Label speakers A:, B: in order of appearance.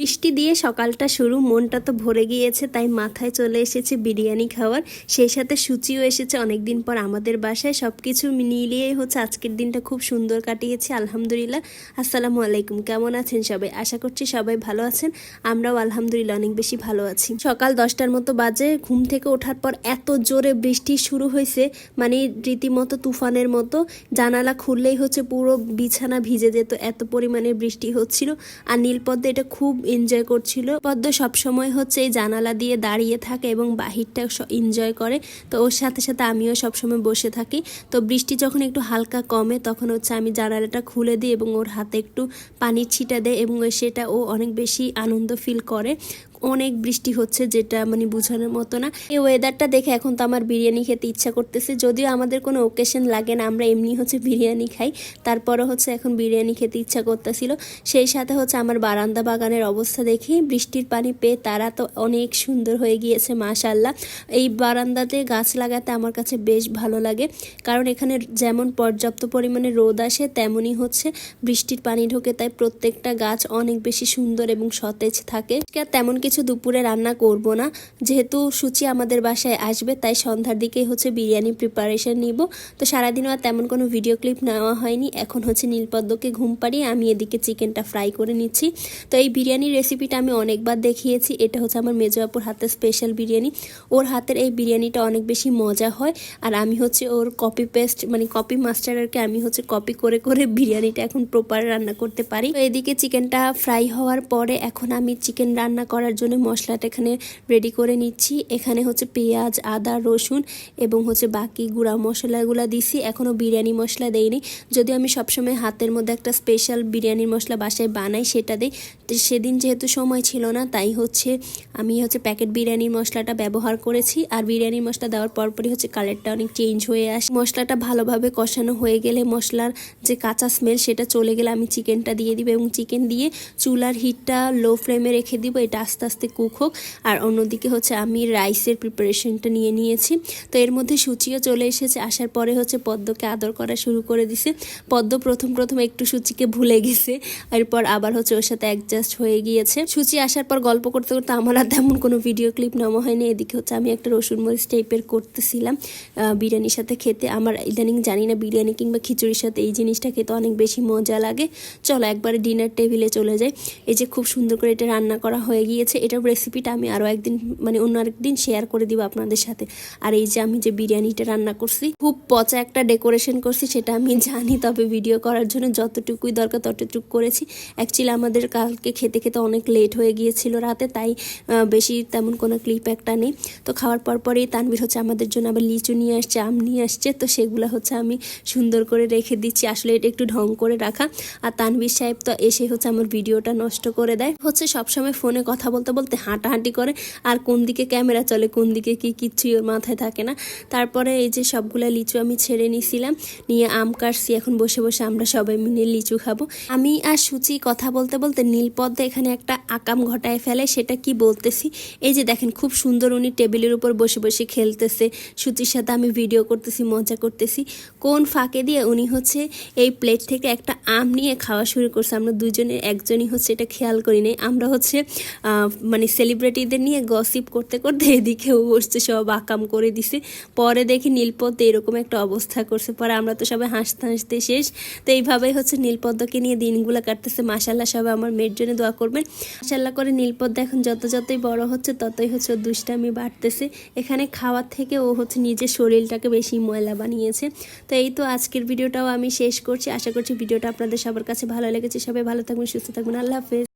A: বৃষ্টি দিয়ে সকালটা শুরু, মনটা তো ভরে গিয়েছে, তাই মাথায় চলে এসেছে বিরিয়ানি খাওয়ার। সেই সাথে সূচিও এসেছে অনেকদিন পর আমাদের বাসায়। সব কিছু মিলিয়ে হচ্ছে আজকের দিনটা খুব সুন্দর কাটিয়েছি, আলহামদুলিল্লাহ। আসসালামু আলাইকুম, কেমন আছেন সবাই? আশা করছি সবাই ভালো আছেন। আমরাও আলহামদুলিল্লাহ অনেক বেশি ভালো আছি। সকাল দশটার মতো বাজে, ঘুম থেকে ওঠার পর এত জোরে বৃষ্টি শুরু হয়েছে মানে রীতিমতো তুফানের মতো। জানালা খুললেই হচ্ছে পুরো বিছানা ভিজে যেত, এত পরিমাণে বৃষ্টি হচ্ছিল। আর নীলপদ্ম এটা খুব এনজয় করছিল। পদ্ম সবসময় হচ্ছে এই জানালা দিয়ে দাঁড়িয়ে থাকে এবং বাহিরটা এনজয় করে। তো ওর সাথে সাথে আমিও সবসময় বসে থাকি। তো বৃষ্টি যখন একটু হালকা কমে, তখন হচ্ছে আমি জানালাটা খুলে দিই এবং ওর হাতে একটু পানির ছিটা দেয় এবং সেটা ও অনেক বেশি আনন্দ ফিল করে। অনেক বৃষ্টি হচ্ছে যেটা মানে বোঝানোর মতো না। এই ওয়েদারটা দেখে এখন তো আমার বিরিয়ানি খেতে ইচ্ছা করতেছে। যদিও আমাদের কোনো ওকেশন লাগে না, আমরা এমনি হচ্ছে বিরিয়ানি খাই। তারপরে হচ্ছে এখন বিরিয়ানি খেতে ইচ্ছা করতেছিল। সেই সাথে হচ্ছে আমার বারান্দা বাগানের অবস্থা দেখি। বৃষ্টির পানি পেয়ে তারা তো অনেক সুন্দর হয়ে গিয়েছে মাশাল্লাহ এই বারান্দাতে গাছ লাগাতে আমার কাছে বেশ ভালো লাগে। কারণ এখানে যেমন পর্যাপ্ত পরিমাণে রোদ আসে, তেমনই হচ্ছে বৃষ্টির পানি ঢোকে। তাই প্রত্যেকটা গাছ অনেক বেশি সুন্দর এবং সতেজ থাকে। তেমন কিছু দুপুরে রান্না করব না। যেহেতু সূচি আমাদের বাসায় আসবে, তাই সন্ধ্যার দিকেই হচ্ছে বিরিয়ানি প্রিপারেশন নিব। তো সারাদিনও আর তেমন কোনো ভিডিও ক্লিপ নেওয়া হয়নি। এখন হচ্ছে নীলপদ্মকে ঘুম পাড়িয়ে আমি এদিকে চিকেনটা ফ্রাই করে নিচ্ছি। তো এই বিরিয়ানির রেসিপিটা আমি অনেকবার দেখিয়েছি। এটা হচ্ছে আমার মেজোয়াপুর হাতের স্পেশাল বিরিয়ানি। ওর হাতের এই বিরিয়ানিটা অনেক বেশি মজা হয়। আর আমি হচ্ছে ওর কপি পেস্ট মানে কপি মাস্টারকে আমি হচ্ছে কপি করে করে বিরিয়ানিটা এখন প্রপার রান্না করতে পারি। তো এদিকে চিকেনটা ফ্রাই হওয়ার পরে এখন আমি চিকেন রান্না করার জন্য মশলাটা এখানে রেডি করে নিচ্ছি। এখানে হচ্ছে পেঁয়াজ, আদা, রসুন এবং হচ্ছে বাকি গুঁড়া মশলাগুলো দিছি। এখনও বিরিয়ানি মশলা দেইনি। যদি আমি সবসময় হাতের মধ্যে একটা স্পেশাল বিরিয়ানির মশলা বাসায় বানাই, সেটা দিই। সেদিন যেহেতু সময় ছিল না, তাই হচ্ছে আমি হচ্ছে প্যাকেট বিরিয়ানির মশলাটা ব্যবহার করেছি। আর বিরিয়ানির মশলা দেওয়ার পরপরই হচ্ছে কালারটা অনেক চেঞ্জ হয়ে আসে। মশলাটা ভালোভাবে কষানো হয়ে গেলে মশলার যে কাঁচা স্মেল সেটা চলে গেলে আমি চিকেনটা দিয়ে দিব এবং চিকেন দিয়ে চুলার হিটটা লো ফ্লেমে রেখে দিব, এটা আস্তে আস্তে কুক হোক। আর অন্যদিকে হচ্ছে আমি রাইসের প্রিপারেশনটা নিয়ে নিয়েছি। তো এর মধ্যে সুচিও চলে এসেছে, আসার পরে হচ্ছে পদ্মকে আদর করা শুরু করে দিছে। পদ্ম প্রথম প্রথম একটু সুচিকে ভুলে গেছে, এরপর আবার হচ্ছে ওর সাথে অ্যাডজাস্ট হয়ে গিয়েছে। সূচি আসার পর গল্প করতে করতে আমার আর তেমন কোনো ভিডিও ক্লিপ নেওয়া হয়নি। এদিকে হচ্ছে আমি একটা রসুন মরিচ টাইপের করতেছিলাম। বিরিয়ানির সাথে খেতে। আমার ইদানিং জানি না বিরিয়ানি কিংবা খিচুড়ির সাথে এই জিনিসটা খেতে অনেক বেশি মজা লাগে। চলো একবারে ডিনার টেবিলে চলে যাই। এই যে খুব সুন্দর করে এটা রান্না করা হয়ে গিয়েছে। এটার রেসিপিটা আমি আরও একদিন মানে অন্য আরেকদিন শেয়ার করে দিব আপনাদের সাথে। আর এই যে আমি যে বিরিয়ানিটা রান্না করছি, খুব পচা একটা ডেকোরেশন করছি, সেটা আমি জানি। তবে ভিডিও করার জন্য যতটুকুই দরকার ততটুকু করেছি। অ্যাকচুয়ালি আমাদের কালকে খেতে খেতে অনেক লেট হয়ে গিয়েছিল রাতে, তাই বেশি তেমন কোনো ক্লিপ একটা নেই। তো খাওয়ার পর পরেই তানবির হচ্ছে আমাদের জন্য আবার লিচু নিয়ে আসছে, আম নিয়ে আসছে, তো সেগুলো হচ্ছে আমি সুন্দর করে রেখে দিচ্ছি। আসলে এটা একটু ঢং করে রাখা। আর তানবির সাহেব তো এসে হচ্ছে আমার ভিডিওটা নষ্ট করে দেয়। হচ্ছে সবসময় ফোনে কথা বলতে বলতে হাঁটাহাঁটি করে, আর কোন দিকে ক্যামেরা চলে, কোন দিকে কি কিচ্ছুই ওর মাথায় থাকে না। তারপরে এই যে সবগুলো লিচু আমি ছেড়ে নিছিলাম, নিয়ে আম কাটছি, এখন বসে বসে আমরা সবাই মিলে লিচু খাব। আমি আর সুচি কথা বলতে বলতে নীলপদ্মা এখানে একটা আকাম ঘটায় ফেলে, সেটা কি বলতেছি? এই যে দেখেন, খুব সুন্দর উনি টেবিলের উপর বসে বসে খেলতেছে। সুচির সাথে আমি ভিডিও করতেছি, মজা করতেছি। কোন ফাঁকে দিয়ে উনি হচ্ছে এই প্লেট থেকে একটা আম নিয়ে খাওয়া শুরু করছে। আমরা দুজনে একজনই হচ্ছে এটা খেয়াল করি নাই। আমরা হচ্ছে মানে সেলিব্রিটিদের নিয়ে গসিপ করতে করতে এদিকেও বসছে, সব আকাম করে দিছে। পরে দেখি নীলপদ্ম এরকম একটা অবস্থা করছে। পরে আমরা তো সবাই হাসতে হাসতে শেষ। তো এইভাবেই হচ্ছে নীলপদ্মকে নিয়ে দিনগুলো কাটতেছে। মাসাল্লাহ সবাই আমার মেয়ের জন্য দোয়া করবেন। আশাল্লাহ করে নীলপদ্ম এখন যত যতই বড় হচ্ছে, ততই হচ্ছে দুষ্টামি বাড়তেছে। এখানে খাওয়ার থেকে ও হচ্ছে নিজের শরীরটাকে বেশি ময়লা বানিয়েছে। তো এই তো আজকের ভিডিওটাও আমি শেষ করছি। আশা করছি ভিডিওটা আপনাদের সবার কাছে ভালো লেগেছে। সবাই ভালো থাকবেন, সুস্থ থাকবেন। আল্লাহ হাফেজ।